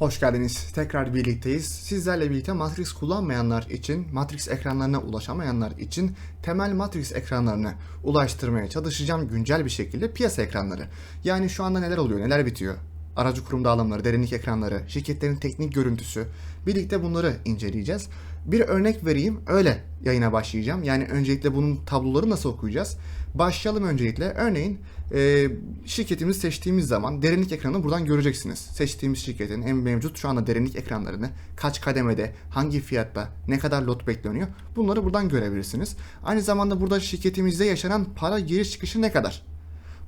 Hoş geldiniz. Tekrar birlikteyiz. Sizlerle birlikte Matrix kullanmayanlar için, Matrix ekranlarına ulaşamayanlar için temel Matrix ekranlarını ulaştırmaya çalışacağım güncel bir şekilde piyasa ekranları. Yani şu anda neler oluyor, neler bitiyor? Aracı kurum dağılımları, derinlik ekranları, şirketlerin teknik görüntüsü. Birlikte bunları inceleyeceğiz. Bir örnek vereyim, öyle yayına başlayacağım. Yani öncelikle bunun tabloları nasıl okuyacağız? Başlayalım öncelikle. Örneğin e, şirketimizi seçtiğimiz zaman derinlik ekranını buradan göreceksiniz. Seçtiğimiz şirketin en mevcut şu anda derinlik ekranlarını kaç kademede, hangi fiyatta, ne kadar lot bekleniyor bunları buradan görebilirsiniz. Aynı zamanda burada şirketimizde yaşanan para giriş çıkışı ne kadar?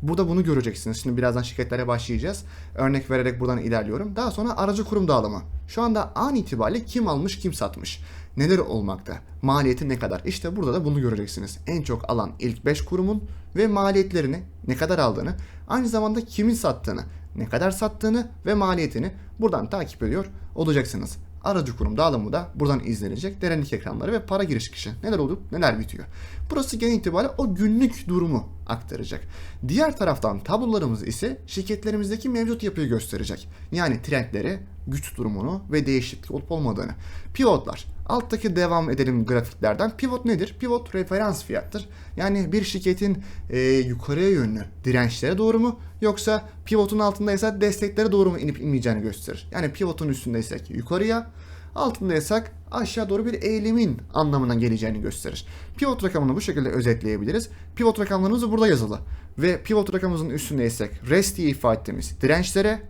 Burada bunu göreceksiniz. Şimdi birazdan şirketlere başlayacağız. Örnek vererek buradan ilerliyorum. Daha sonra aracı kurum dağılımı. Şu anda an itibariyle kim almış kim satmış. Neler olmakta? Maliyeti ne kadar? İşte burada da bunu göreceksiniz. En çok alan ilk 5 kurumun ve maliyetlerini ne kadar aldığını, aynı zamanda kimin sattığını, ne kadar sattığını ve maliyetini buradan takip ediyor olacaksınız. Aracı kurum dağılımı da buradan izlenecek. Derinlik ekranları ve para giriş çıkışı. Neler olup neler bitiyor. Burası genel itibariyle o günlük durumu aktaracak. Diğer taraftan tablolarımız ise şirketlerimizdeki mevcut yapıyı gösterecek. Yani trendleri, güç durumunu ve değişiklik olup olmadığını. Pivotlar. Alttaki devam edelim grafiklerden. Pivot nedir? Pivot referans fiyattır. Yani bir şirketin e, yukarıya yönlü dirençlere doğru mu yoksa pivotun altındaysa desteklere doğru mu inip inmeyeceğini gösterir. Yani pivotun üstündeysek yukarıya, altındaysak aşağı doğru bir eğilimin anlamına geleceğini gösterir. Pivot rakamını bu şekilde özetleyebiliriz. Pivot rakamlarımız burada yazılı. Ve pivot rakamımızın üstündeysek rest diye ifade ettiğimiz dirençlere,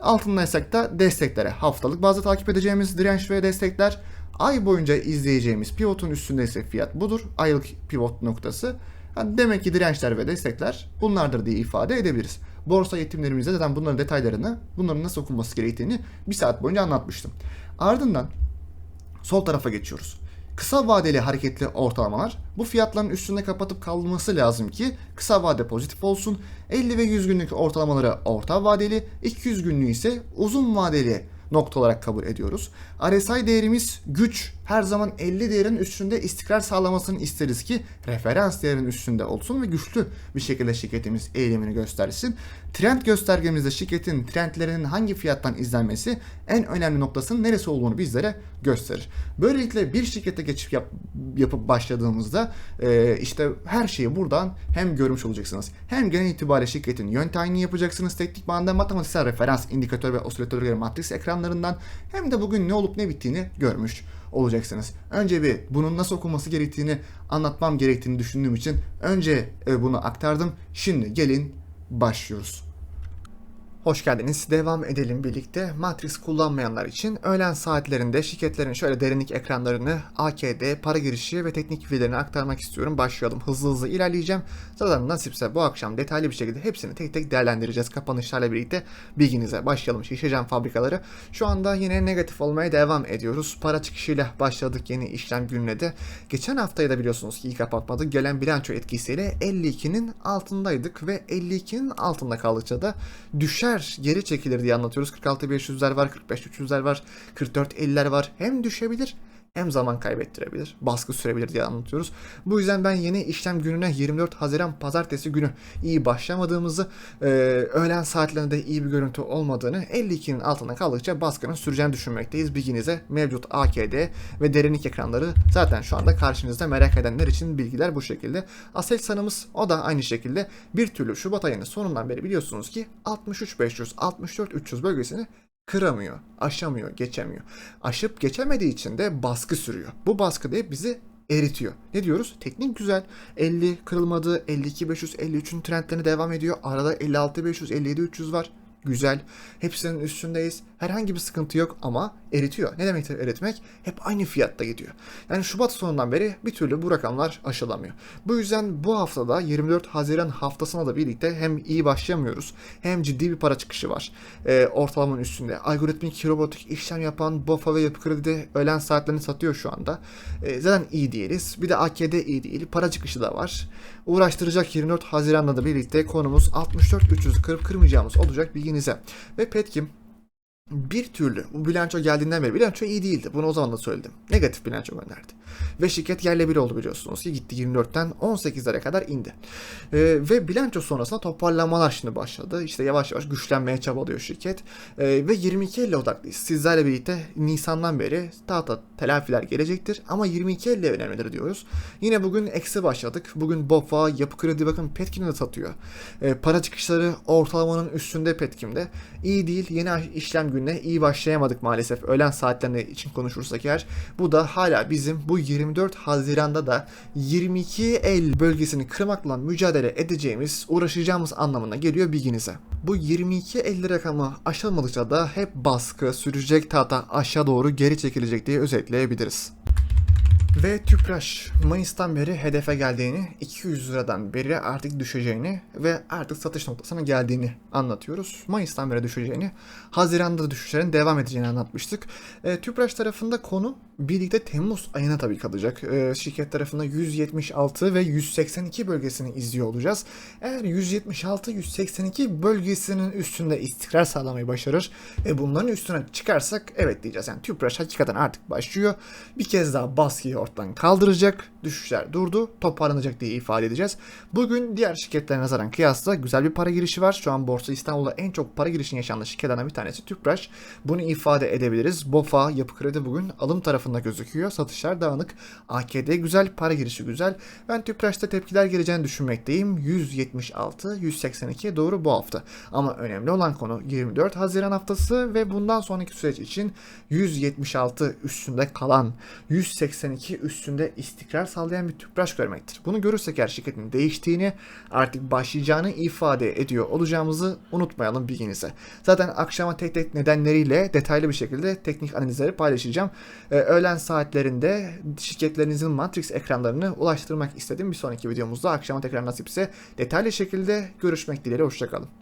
altındaysak da desteklere. Haftalık bazda takip edeceğimiz direnç ve destekler. Ay boyunca izleyeceğimiz pivotun üstündeyse fiyat budur. Aylık pivot noktası. Yani demek ki dirençler ve destekler bunlardır diye ifade edebiliriz. Borsa eğitimlerimizde zaten bunların detaylarını, bunların nasıl okunması gerektiğini bir saat boyunca anlatmıştım. Ardından sol tarafa geçiyoruz. Kısa vadeli hareketli ortalamalar bu fiyatların üstünde kapatıp kalması lazım ki kısa vade pozitif olsun. 50 ve 100 günlük ortalamaları orta vadeli, 200 günlüğü ise uzun vadeli nokta olarak kabul ediyoruz. RSI değerimiz güç her zaman 50 değerin üstünde istikrar sağlamasını isteriz ki referans değerinin üstünde olsun ve güçlü bir şekilde şirketimiz eğilimini göstersin. Trend göstergemizde şirketin trendlerinin hangi fiyattan izlenmesi en önemli noktasının neresi olduğunu bizlere gösterir. Böylelikle bir şirkete geçip yap, yapıp başladığımızda e, işte her şeyi buradan hem görmüş olacaksınız hem genel itibariyle şirketin yön tayini yapacaksınız teknik bağında matematiksel referans indikatör ve osilatörleri matris ekranlarından hem de bugün ne olup ne bittiğini görmüş olacaksınız. Önce bir bunun nasıl okunması gerektiğini anlatmam gerektiğini düşündüğüm için önce e, bunu aktardım. Şimdi gelin başlıyoruz. Hoş geldiniz. Devam edelim birlikte. Matrix kullanmayanlar için öğlen saatlerinde şirketlerin şöyle derinlik ekranlarını, AKD, para girişi ve teknik bilgilerini aktarmak istiyorum. Başlayalım. Hızlı hızlı ilerleyeceğim. Zaten nasipse bu akşam detaylı bir şekilde hepsini tek tek değerlendireceğiz. Kapanışlarla birlikte bilginize başlayalım. Şişecam fabrikaları. Şu anda yine negatif olmaya devam ediyoruz. Para çıkışıyla başladık yeni işlem gününe de. Geçen haftayı da biliyorsunuz ki iyi kapatmadık. Gelen bilanço etkisiyle 52'nin altındaydık ve 52'nin altında kaldıkça da düşer geri çekilir diye anlatıyoruz. 46-500'ler var, 45-300'ler var, 44-50'ler var. Hem düşebilir hem zaman kaybettirebilir, baskı sürebilir diye anlatıyoruz. Bu yüzden ben yeni işlem gününe 24 Haziran Pazartesi günü iyi başlamadığımızı, e, öğlen saatlerinde iyi bir görüntü olmadığını, 52'nin altında kaldıkça baskının süreceğini düşünmekteyiz. Bilginize mevcut AKD ve derinlik ekranları zaten şu anda karşınızda merak edenler için bilgiler bu şekilde. Aselsan'ımız o da aynı şekilde bir türlü Şubat ayının sonundan beri biliyorsunuz ki 63-500, 64-300 bölgesini kıramıyor, aşamıyor, geçemiyor. Aşıp geçemediği için de baskı sürüyor. Bu baskı da bizi eritiyor. Ne diyoruz? Teknik güzel. 50 kırılmadı. 52 500 53'ün trendlerine devam ediyor. Arada 56 500 57 300 var. güzel. Hepsinin üstündeyiz. Herhangi bir sıkıntı yok ama eritiyor. Ne demek eritmek? Hep aynı fiyatta gidiyor. Yani Şubat sonundan beri bir türlü bu rakamlar aşılamıyor. Bu yüzden bu haftada 24 Haziran haftasına da birlikte hem iyi başlayamıyoruz hem ciddi bir para çıkışı var. Ee, ortalamanın üstünde. Algoritmik robotik işlem yapan BOFA ve Yapı Kredi öğlen saatlerini satıyor şu anda. Ee, zaten iyi değiliz. Bir de AKD iyi değil. Para çıkışı da var. Uğraştıracak 24 Haziran'da da birlikte konumuz 64 340 kırmayacağımız olacak bilginize. Ve Petkim bir türlü bu bilanço geldiğinden beri bilanço iyi değildi. Bunu o zaman da söyledim. Negatif bilanço gönderdi. Ve şirket yerle bir oldu biliyorsunuz ki gitti 24'ten 18'lere kadar indi. Ee, ve bilanço sonrasında toparlanmalar şimdi başladı. İşte yavaş yavaş güçlenmeye çabalıyor şirket. Ee, ve 22 ile odaklıyız. Sizlerle birlikte Nisan'dan beri tahta telafiler gelecektir. Ama 22 ile önemlidir diyoruz. Yine bugün eksi başladık. Bugün BOFA, Yapı Kredi bakın Petkin'i de satıyor. Ee, para çıkışları ortalamanın üstünde Petkim'de. İyi değil. Yeni işlem gününe iyi başlayamadık maalesef. Öğlen saatlerinde için konuşursak eğer. Bu da hala bizim bu 24 Haziran'da da 22 el bölgesini kırmakla mücadele edeceğimiz, uğraşacağımız anlamına geliyor bilginize. Bu 22 50 rakamı aşılmadıkça da hep baskı sürecek tahta aşağı doğru geri çekilecek diye özetleyebiliriz. Ve Tüpraş Mayıs'tan beri hedefe geldiğini, 200 liradan beri artık düşeceğini ve artık satış noktasına geldiğini anlatıyoruz. Mayıs'tan beri düşeceğini, Haziran'da düşüşlerin devam edeceğini anlatmıştık. E, Tüpraş tarafında konu birlikte Temmuz ayına tabii kalacak. E, şirket tarafında 176 ve 182 bölgesini izliyor olacağız. Eğer 176-182 bölgesinin üstünde istikrar sağlamayı başarır ve bunların üstüne çıkarsak evet diyeceğiz. Yani Tüpraş hakikaten artık başlıyor. Bir kez daha baskıyı ortadan kaldıracak. Düşüşler durdu. Toparlanacak diye ifade edeceğiz. Bugün diğer şirketlere nazaran kıyasla güzel bir para girişi var. Şu an Borsa İstanbul'da en çok para girişinin yaşandığı şirketlerden bir tanesi Tüpraş. Bunu ifade edebiliriz. BOFA, Yapı Kredi bugün alım tarafında gözüküyor. Satışlar dağınık. AKD güzel, para girişi güzel. Ben Tüpraş'ta tepkiler geleceğini düşünmekteyim. 176, 182 doğru bu hafta. Ama önemli olan konu 24 Haziran haftası ve bundan sonraki süreç için 176 üstünde kalan 182 üstünde istikrar sağlayan bir tüpraş görmektir. Bunu görürsek eğer şirketin değiştiğini artık başlayacağını ifade ediyor olacağımızı unutmayalım bilginize. Zaten akşama tek tek nedenleriyle detaylı bir şekilde teknik analizleri paylaşacağım. Ee, öğlen saatlerinde şirketlerinizin Matrix ekranlarını ulaştırmak istedim. Bir sonraki videomuzda akşama tekrar nasipse detaylı şekilde görüşmek dileğiyle. Hoşçakalın.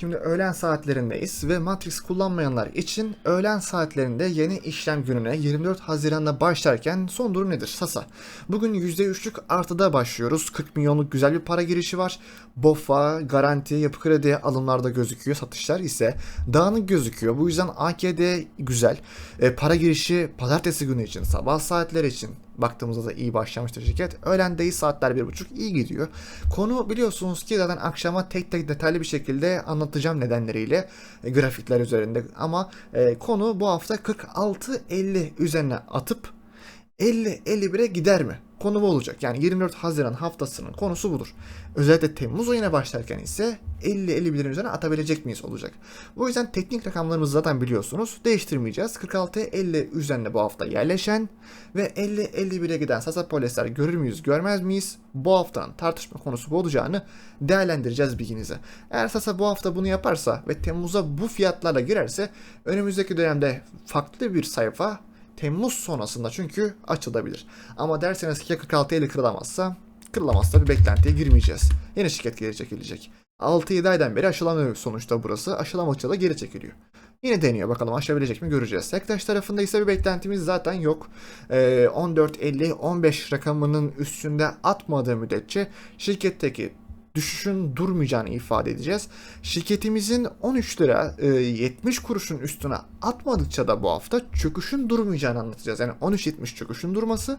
Şimdi öğlen saatlerindeyiz ve Matrix kullanmayanlar için öğlen saatlerinde yeni işlem gününe 24 Haziran'da başlarken son durum nedir? Sasa. Bugün %3'lük artıda başlıyoruz. 40 milyonluk güzel bir para girişi var. BOFA, garanti, yapı kredi alımlarda gözüküyor. Satışlar ise dağınık gözüküyor. Bu yüzden AKD güzel. E, para girişi pazartesi günü için, sabah saatleri için baktığımızda da iyi başlamıştır şirket. Öğlendeyi saatler bir buçuk iyi gidiyor. Konu biliyorsunuz ki zaten akşama tek tek detaylı bir şekilde anlatacağım nedenleriyle e, grafikler üzerinde. Ama e, konu bu hafta 46-50 üzerine atıp 50-51'e gider mi? Konu bu olacak. Yani 24 Haziran haftasının konusu budur. Özellikle Temmuz ayına başlarken ise 50-51'in üzerine atabilecek miyiz olacak. Bu yüzden teknik rakamlarımızı zaten biliyorsunuz. Değiştirmeyeceğiz. 46-50 üzerine bu hafta yerleşen ve 50-51'e giden Sasa Polyester görür müyüz görmez miyiz? Bu haftanın tartışma konusu bu olacağını değerlendireceğiz bilginize. Eğer Sasa bu hafta bunu yaparsa ve Temmuz'a bu fiyatlarla girerse önümüzdeki dönemde farklı bir sayfa Temmuz sonrasında çünkü açılabilir. Ama derseniz ki 46 50 kırılamazsa kırılamazsa bir beklentiye girmeyeceğiz. Yeni şirket geri çekilecek. 6-7 aydan beri aşılamıyor sonuçta burası. Aşılamadıkça da geri çekiliyor. Yine deniyor bakalım aşabilecek mi göreceğiz. Sektaş tarafında ise bir beklentimiz zaten yok. Ee, 14.50-15 rakamının üstünde atmadığı müddetçe şirketteki düşüşün durmayacağını ifade edeceğiz. Şirketimizin 13 lira e, 70 kuruşun üstüne atmadıkça da bu hafta çöküşün durmayacağını anlatacağız. Yani 13.70 çöküşün durması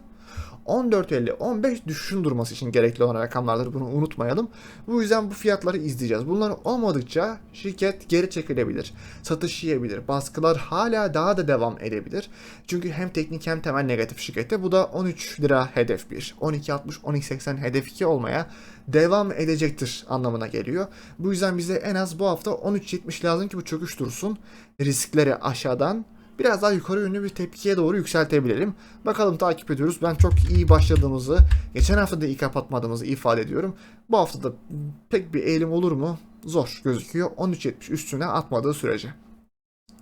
14.50-15 düşüşün durması için gerekli olan rakamlardır. Bunu unutmayalım. Bu yüzden bu fiyatları izleyeceğiz. Bunlar olmadıkça şirket geri çekilebilir. Satış yiyebilir. Baskılar hala daha da devam edebilir. Çünkü hem teknik hem temel negatif şirkette. Bu da 13 lira hedef 1. 12.60, 12.80 hedef 2 olmaya devam edecektir anlamına geliyor. Bu yüzden bize en az bu hafta 13.70 lazım ki bu çöküş dursun. Riskleri aşağıdan biraz daha yukarı yönlü bir tepkiye doğru yükseltebilelim. Bakalım takip ediyoruz. Ben çok iyi başladığımızı, geçen hafta da iyi kapatmadığımızı ifade ediyorum. Bu hafta da pek bir eğilim olur mu? zor gözüküyor 13.70 üstüne atmadığı sürece.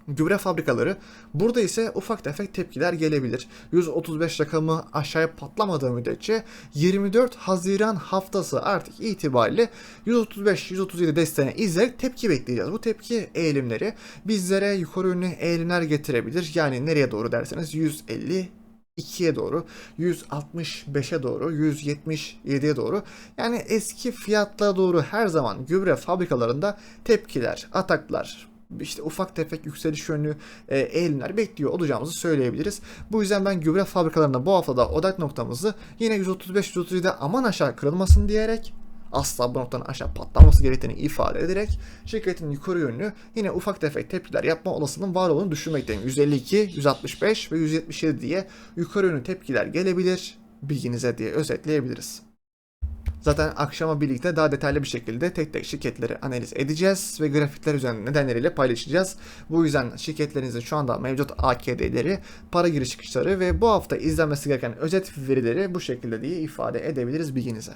Gübre fabrikaları. Burada ise ufak tefek tepkiler gelebilir. 135 rakamı aşağıya patlamadığı müddetçe 24 Haziran haftası artık itibariyle 135-137 desteğine izleyerek tepki bekleyeceğiz. Bu tepki eğilimleri bizlere yukarı yönlü eğilimler getirebilir. Yani nereye doğru derseniz 150 2'ye doğru, 165'e doğru, 177'ye doğru. Yani eski fiyatlara doğru her zaman gübre fabrikalarında tepkiler, ataklar, işte ufak tefek yükseliş yönlü e, eğilimler bekliyor olacağımızı söyleyebiliriz. Bu yüzden ben gübre fabrikalarında bu haftada odak noktamızı yine 135-137'de aman aşağı kırılmasın diyerek asla bu noktanın aşağı patlaması gerektiğini ifade ederek şirketin yukarı yönlü yine ufak tefek tepkiler yapma olasılığının var olduğunu düşünmekteyim. 152, 165 ve 177 diye yukarı yönlü tepkiler gelebilir bilginize diye özetleyebiliriz. Zaten akşama birlikte daha detaylı bir şekilde tek tek şirketleri analiz edeceğiz ve grafikler üzerinde nedenleriyle paylaşacağız. Bu yüzden şirketlerinizin şu anda mevcut AKD'leri, para giriş çıkışları ve bu hafta izlenmesi gereken özet verileri bu şekilde diye ifade edebiliriz bilginize.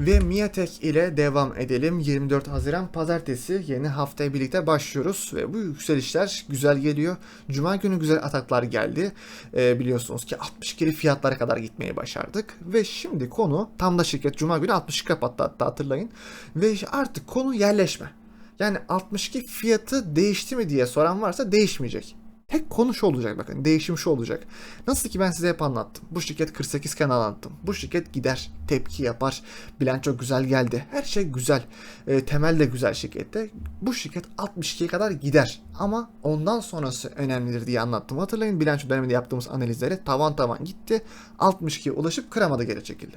Ve Miatek ile devam edelim. 24 Haziran Pazartesi yeni haftaya birlikte başlıyoruz ve bu yükselişler güzel geliyor. Cuma günü güzel ataklar geldi. Ee, biliyorsunuz ki 62'li fiyatlara kadar gitmeyi başardık. Ve şimdi konu tam da şirket Cuma günü 62 kapattı hatta hatırlayın. Ve artık konu yerleşme. Yani 62 fiyatı değişti mi diye soran varsa değişmeyecek. Tek konu şu olacak bakın. Değişim şu olacak. Nasıl ki ben size hep anlattım. Bu şirket 48 iken anlattım. Bu şirket gider. Tepki yapar. Bilanço güzel geldi. Her şey güzel. E, temel de güzel şirkette. Bu şirket 62'ye kadar gider. Ama ondan sonrası önemlidir diye anlattım. Hatırlayın bilanço döneminde yaptığımız analizlere tavan tavan gitti. 62'ye ulaşıp kıramadı geri çekildi.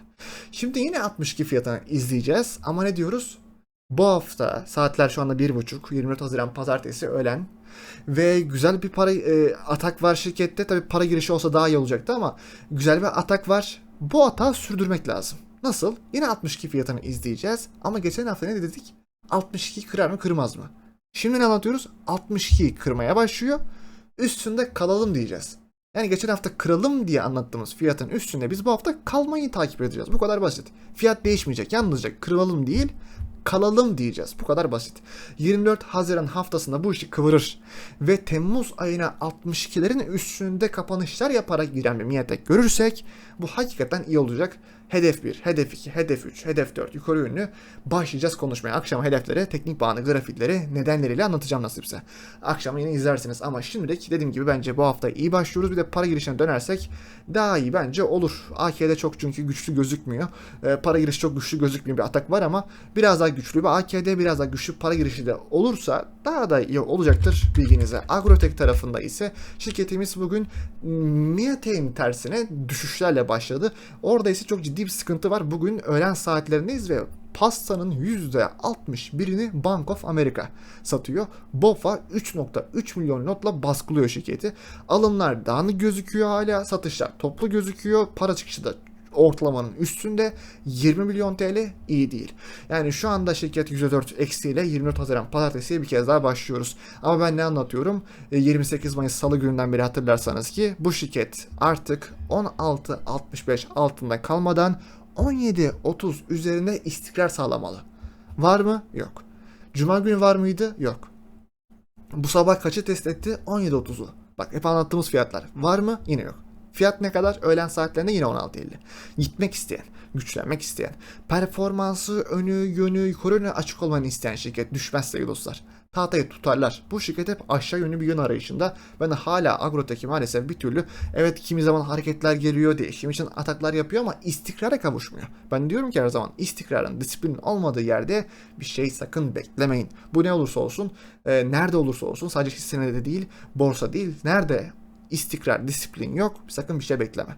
Şimdi yine 62 fiyatını izleyeceğiz. Ama ne diyoruz? Bu hafta saatler şu anda 1.30 24 Haziran pazartesi öğlen ve güzel bir para e, atak var şirkette. Tabi para girişi olsa daha iyi olacaktı ama güzel bir atak var. Bu atağı sürdürmek lazım. Nasıl? Yine 62 fiyatını izleyeceğiz. Ama geçen hafta ne dedik? 62 kırar mı kırmaz mı? Şimdi ne anlatıyoruz? 62'yi kırmaya başlıyor. Üstünde kalalım diyeceğiz. Yani geçen hafta kıralım diye anlattığımız fiyatın üstünde biz bu hafta kalmayı takip edeceğiz. Bu kadar basit. Fiyat değişmeyecek. Yalnızca kıralım değil kalalım diyeceğiz. Bu kadar basit. 24 Haziran haftasında bu işi kıvırır ve Temmuz ayına 62'lerin üstünde kapanışlar yaparak giren bir Miatek görürsek bu hakikaten iyi olacak. Hedef 1, hedef 2, hedef 3, hedef 4 yukarı yönlü başlayacağız konuşmaya. Akşam hedefleri, teknik bağını, grafikleri nedenleriyle anlatacağım nasipse. Akşam yine izlersiniz ama şimdilik dediğim gibi bence bu hafta iyi başlıyoruz. Bir de para girişine dönersek daha iyi bence olur. AK'de çok çünkü güçlü gözükmüyor. E, para girişi çok güçlü gözükmüyor bir atak var ama biraz daha güçlü bir AK'de biraz daha güçlü para girişi de olursa daha da iyi olacaktır bilginize. Agrotek tarafında ise şirketimiz bugün Miatek'in tersine düşüşlerle başladı. Orada ise çok ciddi bir sıkıntı var. Bugün öğlen saatlerindeyiz ve pastanın %61'ini Bank of America satıyor. BOFA 3.3 milyon notla baskılıyor şirketi. Alımlar dağınık gözüküyor hala, satışlar toplu gözüküyor. Para çıkışı da ortalamanın üstünde 20 milyon TL iyi değil. Yani şu anda şirket %4 eksiyle 24 Haziran pazartesiye bir kez daha başlıyoruz. Ama ben ne anlatıyorum? 28 e, Mayıs salı gününden beri hatırlarsanız ki bu şirket artık 16.65 altında kalmadan 17.30 üzerinde istikrar sağlamalı. Var mı? Yok. Cuma günü var mıydı? Yok. Bu sabah kaçı test etti? 17.30'u. Bak hep anlattığımız fiyatlar. Var mı? Yine yok. Fiyat ne kadar? Öğlen saatlerinde yine 16.50. Gitmek isteyen, güçlenmek isteyen, performansı, önü, yönü, yukarı yönü açık olmanı isteyen şirket düşmez sevgili dostlar. Tahtayı tutarlar. Bu şirket hep aşağı yönlü bir yön arayışında. Ben hala Agrotech'i maalesef bir türlü evet kimi zaman hareketler geliyor, değişim için ataklar yapıyor ama istikrara kavuşmuyor. Ben diyorum ki her zaman istikrarın, disiplinin olmadığı yerde bir şey sakın beklemeyin. Bu ne olursa olsun, e, nerede olursa olsun sadece hisse senedi değil, borsa değil, nerede istikrar, disiplin yok. Sakın bir şey bekleme.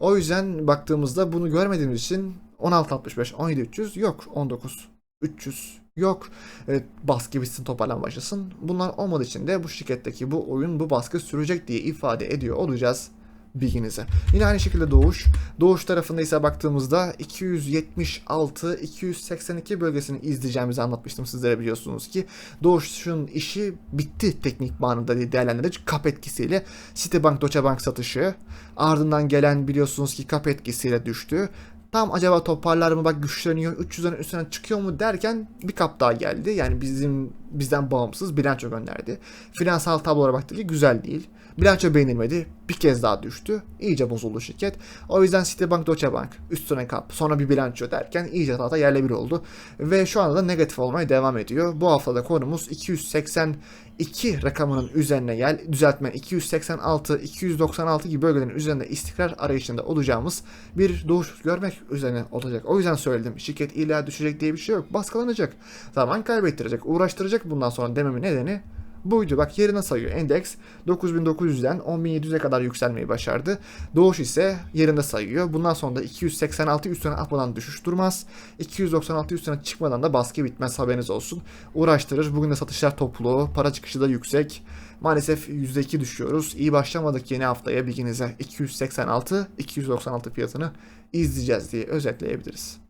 O yüzden baktığımızda bunu görmediğimiz için 16.65, 17.300 yok. 19, 300 yok. Evet, baskı bitsin toparlan başlasın. Bunlar olmadığı için de bu şirketteki bu oyun bu baskı sürecek diye ifade ediyor olacağız bilginize. Yine aynı şekilde Doğuş. Doğuş tarafında ise baktığımızda 276-282 bölgesini izleyeceğimizi anlatmıştım sizlere biliyorsunuz ki. Doğuş'un işi bitti teknik manada diye değerlendirici kap etkisiyle. Citibank, Deutsche Bank satışı ardından gelen biliyorsunuz ki kap etkisiyle düştü. Tam acaba toparlar mı bak güçleniyor 300'lerin üstüne çıkıyor mu derken bir kap daha geldi. Yani bizim bizden bağımsız bilanço gönderdi. Finansal tablolara baktık ki güzel değil. Bilanço beğenilmedi. Bir kez daha düştü. İyice bozuldu şirket. O yüzden Citibank, Deutsche Bank üstüne kap. Sonra bir bilanço derken iyice tahta yerle bir oldu. Ve şu anda da negatif olmaya devam ediyor. Bu haftada konumuz 282 rakamının üzerine gel. Düzeltme 286, 296 gibi bölgelerin üzerinde istikrar arayışında olacağımız bir doğuş görmek üzerine olacak. O yüzden söyledim. Şirket illa düşecek diye bir şey yok. Baskılanacak. Zaman kaybettirecek, uğraştıracak bundan sonra dememin nedeni buydu. Bak yerine sayıyor. Endeks 9900'den 10700'e kadar yükselmeyi başardı. Doğuş ise yerinde sayıyor. Bundan sonra da 286 üstüne atmadan düşüş durmaz. 296 üstüne çıkmadan da baskı bitmez haberiniz olsun. Uğraştırır. Bugün de satışlar toplu. Para çıkışı da yüksek. Maalesef %2 düşüyoruz. İyi başlamadık yeni haftaya bilginize 286 296 fiyatını izleyeceğiz diye özetleyebiliriz.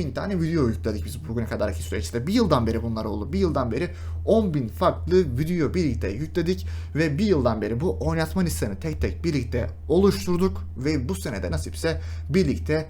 bin tane video yükledik biz bugüne kadarki süreçte. Bir yıldan beri bunlar oldu. Bir yıldan beri 10 bin farklı video birlikte yükledik ve bir yıldan beri bu oynatma listelerini tek tek birlikte oluşturduk ve bu senede nasipse birlikte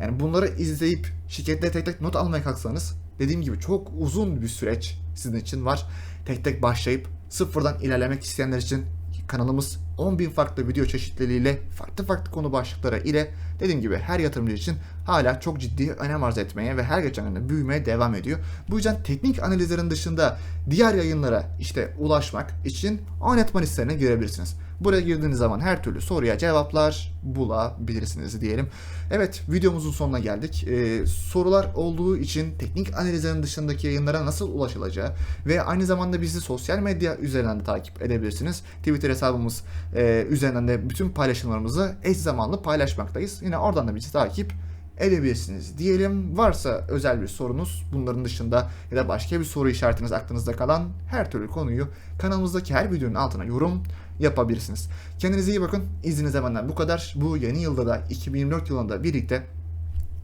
Yani bunları izleyip şirketle tek tek not almaya kalksanız dediğim gibi çok uzun bir süreç sizin için var. Tek tek başlayıp sıfırdan ilerlemek isteyenler için kanalımız 10.000 farklı video çeşitliliğiyle farklı farklı konu başlıkları ile dediğim gibi her yatırımcı için hala çok ciddi önem arz etmeye ve her geçen gün büyümeye devam ediyor. Bu yüzden teknik analizlerin dışında diğer yayınlara işte ulaşmak için oynatma listelerine girebilirsiniz. Buraya girdiğiniz zaman her türlü soruya cevaplar bulabilirsiniz diyelim. Evet videomuzun sonuna geldik. Ee, sorular olduğu için teknik analizlerin dışındaki yayınlara nasıl ulaşılacağı ve aynı zamanda bizi sosyal medya üzerinden de takip edebilirsiniz. Twitter hesabımız e, üzerinden de bütün paylaşımlarımızı eş zamanlı paylaşmaktayız. Yine oradan da bizi takip edebilirsiniz diyelim. Varsa özel bir sorunuz bunların dışında ya da başka bir soru işaretiniz aklınızda kalan her türlü konuyu kanalımızdaki her videonun altına yorum yapabilirsiniz. Kendinize iyi bakın. İzninize benden bu kadar. Bu yeni yılda da 2024 yılında birlikte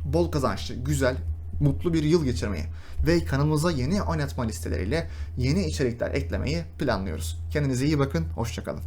bol kazançlı, güzel, mutlu bir yıl geçirmeyi ve kanalımıza yeni oynatma listeleriyle yeni içerikler eklemeyi planlıyoruz. Kendinize iyi bakın. Hoşçakalın.